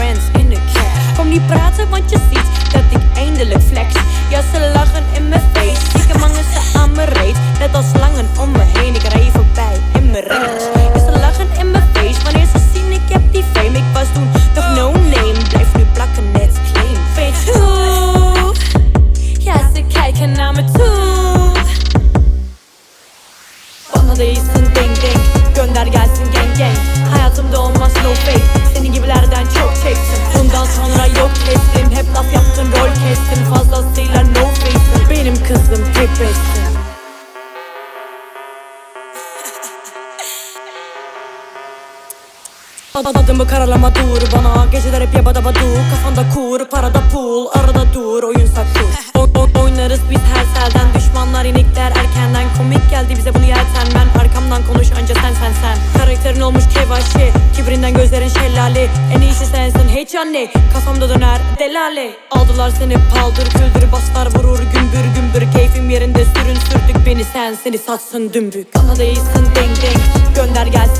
in Kom niet praten want je ziet dat ik eindelijk flex. Ja ze lachen in mijn face. Adımı karalama dur. Bana Geceler hep yabada badu. Kafanda kur parada pul Arada dur. Oyun dur. O, o, Oynarız biz her selden. Düşmanlar inikler erkenden Komik geldi bize bunu yelten Ben arkamdan konuş önce sen sen sen. Karakterin olmuş kevaşi. Kibrinden gözlerin şelale. En iyisi sensin hiç anne Kafamda döner delale. Aldılar seni paldır küldür Baslar vurur gümbür gümbür. Keyfim yerinde sürün sürdük beni sen Seni satsın dümbük Bana değilsin deng deng Gönder gelsin